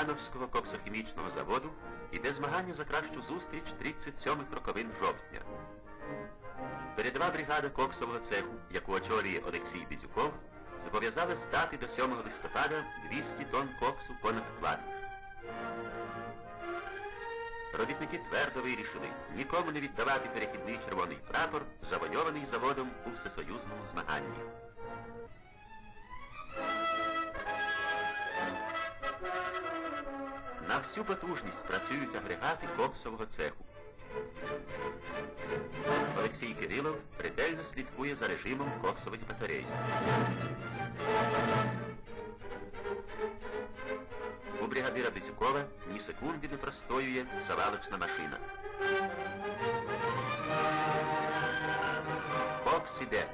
У Ждановського коксохімічного заводу йде змагання за кращу зустріч 37-х роковин жовтня. Передова бригада коксового цеху, яку очолює Олексій Бізюков, зобов'язала здати до 7 листопада 200 тонн коксу понад план. Робітники твердо вирішили нікому не віддавати перехідний червоний прапор, завойований заводом у всесоюзному змаганні. Всю потужність працюють агрегати коксового цеху. Олексій Кирилов ретельно слідкує за режимом коксових батарей. У бригадира Бесюкова ні секунди не простоює завалочна машина. Кокс іде.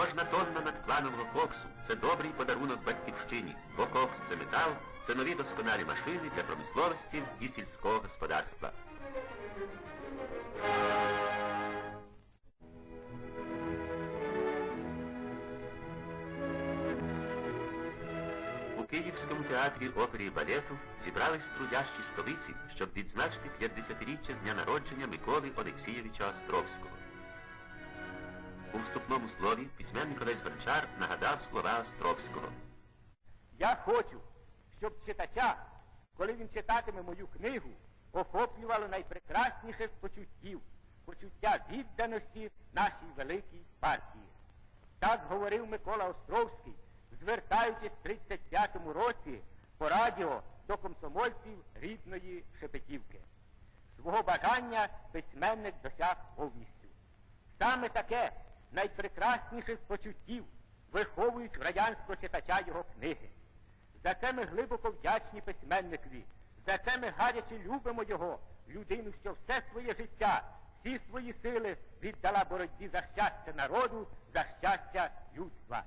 Кожна тонна надпланового коксу це добрий подарунок батьківщині, бо кокс це метал, це нові досконалі машини для промисловості і сільського господарства. У Київському театрі опері і балету зібрались трудящі столиці, щоб відзначити 50-річчя з дня народження Миколи Олексійовича Островського. У вступному слові письменник Олесь Гончар нагадав слова Островського. Я хочу, щоб читача, коли він читатиме мою книгу, охоплювало найпрекрасніше з почуттів, почуття відданості нашій великій партії. Так говорив Микола Островський, звертаючись в 35-му році по радіо до комсомольців рідної Шепетівки. Свого бажання письменник досяг повністю. Саме таке найпрекрасніше з почуттів виховують в радянського читача його книги. За це ми глибоко вдячні письменникові, за це ми гаряче любимо його, людину, що все своє життя, всі свої сили віддала боротьбі за щастя народу, за щастя людства.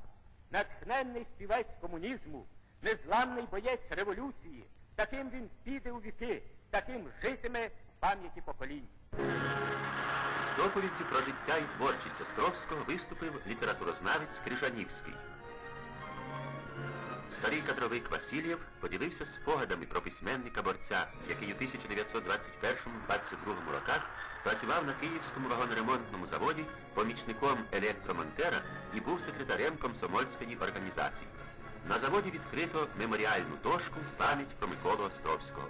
Натхненний співець комунізму, незламний боєць революції, таким він піде у віки, таким житиме в пам'яті поколінь. З доповіддю про життя і творчість Островського виступив літературознавець Крижанівський. Старий кадровик Васильєв поділився спогадами про письменника-борця, який у 1921-22 роках працював на Київському вагоноремонтному заводі помічником електромонтера і був секретарем комсомольської організації. На заводі відкрито меморіальну дошку пам'ять про Миколу Островського.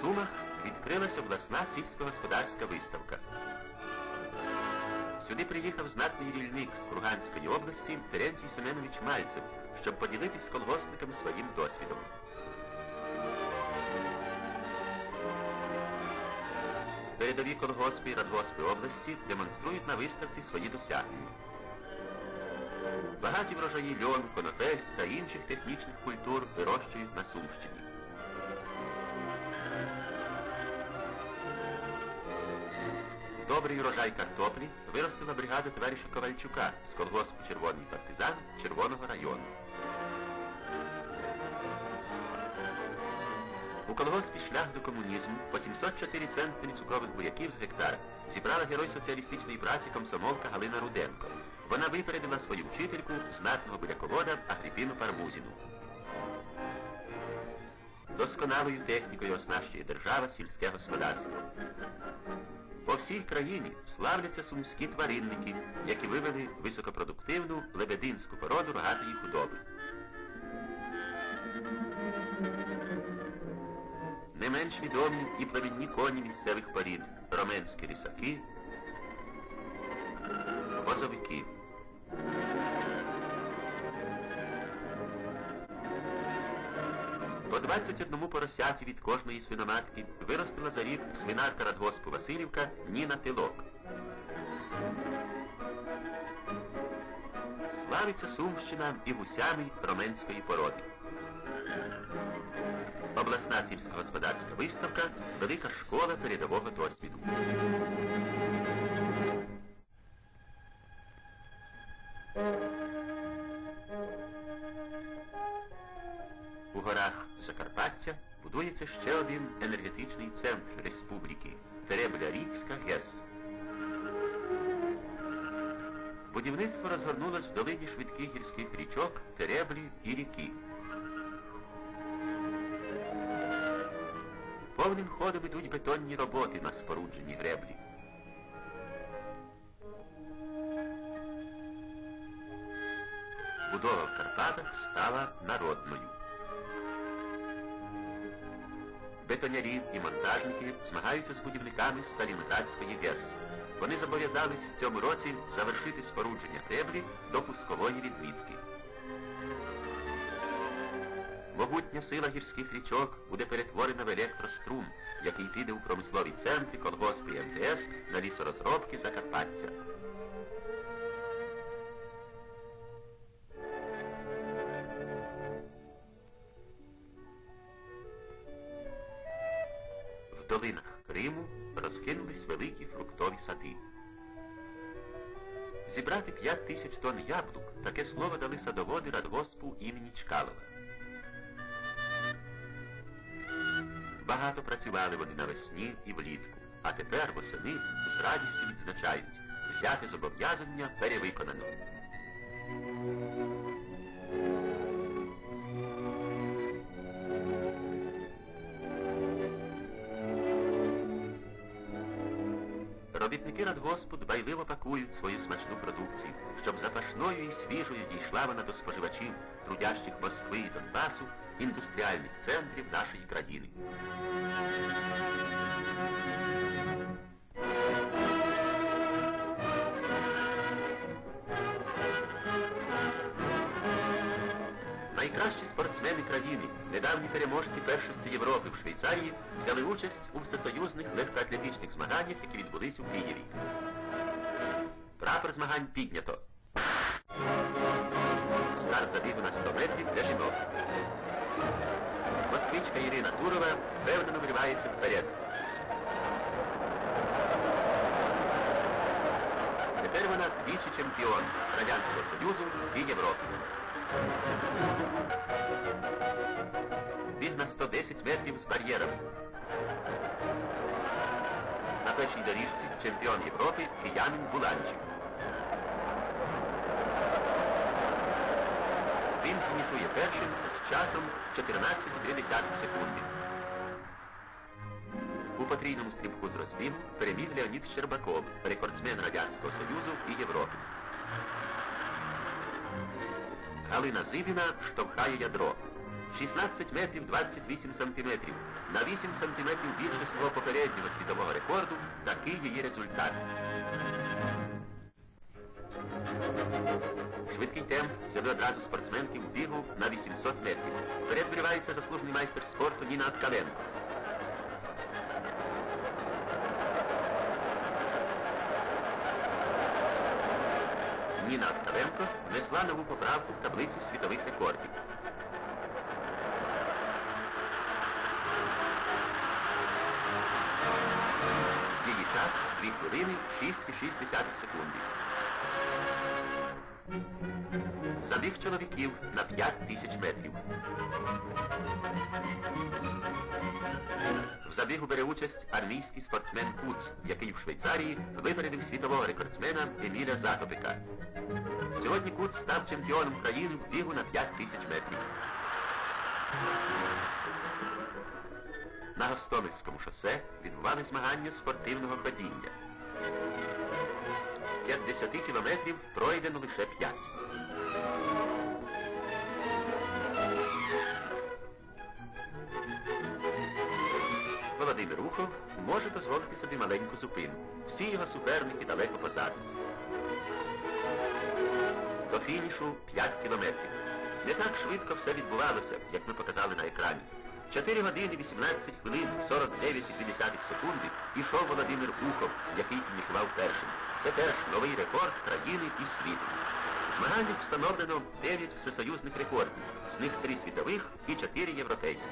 Сумах відкрилася обласна сільськогосподарська виставка. Сюди приїхав знатний вільник з Курганської області Терентій Семенович Мальцев, щоб поділитись з колгоспниками своїм досвідом. Передові колгоспи і радгоспи області демонструють на виставці свої досягнення. Багаті врожаї льон, конопель та інших технічних культур вирощують на Сумщині. Добрий урожай картоплі виростила бригада товариша Ковальчука з колгоспу Червоний партизан Червоного району. У колгоспі шлях до комунізму по 704 центнері цукрових буряків з гектара зібрала герой соціалістичної праці комсомолка Галина Руденко. Вона випередила свою вчительку, знатного буряковода Агріпіну Пармузіну. Досконалою технікою оснащує держава сільське господарство. По всій країні славляться сумські тваринники, які вивели високопродуктивну лебединську породу рогатої худоби. Не менш відомі і племінні коні місцевих порід роменські лісаки, возовики. По 21 поросяті від кожної свиноматки виростила за рік свинарка радгоспу Васильівка Ніна Тилок. Славиться Сумщина і гусями роменської породи. Обласна сільськогосподарська виставка Велика школа передового досвіду. Горах Закарпаття будується ще один енергетичний центр республіки Теребля-Ріцька ГЕС. Будівництво розгорнулось в долині швидких гірських річок Тереблі і ріки. Повним ходом ідуть бетонні роботи на спорудженні греблі. Будова в Карпатах стала народною. Бетонярі і монтажники змагаються з будівниками Сталінградської ГЕС. Вони зобов'язались в цьому році завершити спорудження греблі до пускової відмітки. Могутня сила гірських річок буде перетворена в електрострум, який піде у промислові центри, колгоспи і МТС на лісорозробки Закарпаття. В долинах Криму розкинулись великі фруктові сади. Зібрати 5 тисяч тонн яблук таке слово дали садоводи радгоспу імені Чкалова. Багато працювали вони навесні і влітку, а тепер восени з радістю відзначають взяти зобов'язання перевиконано. Робітники радгоспу дбайливо пакують свою смачну продукцію, щоб запашною і свіжою дійшла вона до споживачів, трудящих Москви і Донбасу, індустріальних центрів нашої країни. Спортсмени країни, недавні переможці першості Європи в Швейцарії, взяли участь у всесоюзних легкоатлетичних змаганнях, які відбулись у Києві. Прапор змагань піднято. Старт забігу на 100 метрів для жінок. Москвичка Ірина Турова впевнено вривається вперед. Тепер вона двічі чемпіон Радянського Союзу і Європи. Біг на 110 метрів з бар'єрами. На першій доріжці чемпіон Європи киянин Буланчик. Він фінішує першим з часом 14,3 секунди. У потрійному стрибку з розбігу переміг Леонід Щербаков, рекордсмен Радянського Союзу і Європи. Галина Зибіна штовхає ядро. 16 метрів 28 сантиметрів. На 8 сантиметрів більше свого попереднього світового рекорду такий її результат. Швидкий темп взяли одразу спортсменки у бігу на 800 метрів. Передбривається заслужений майстер спорту Ніна Откаленко. Ніна Остаренко внесла нову поправку в таблицю світових рекордів. Її час 2 хвилини 6,6 секунди. Забіг чоловіків на 5 тисяч метрів. В забігу бере участь армійський спортсмен Куц, який в Швейцарії випередив світового рекордсмена Еміля Затопика. Сьогодні Куц став чемпіоном країни в бігу на 5 тисяч метрів. На Гостомельському шосе відбували змагання спортивного ходіння. З 50 кілометрів пройдено лише 5. Володимир Ухов може дозволити собі маленьку зупинку. Всі його суперники далеко позаду. До фінішу 5 кілометрів. Не так швидко все відбувалося, як ми показали на екрані. 4 години 18 хвилин 49,2 секунди ішов Володимир Ухов, який фінішував першим. Це теж новий рекорд країни і світу. В встановлено 9 всесоюзних рекордів, з них 3 світових і 4 європейських.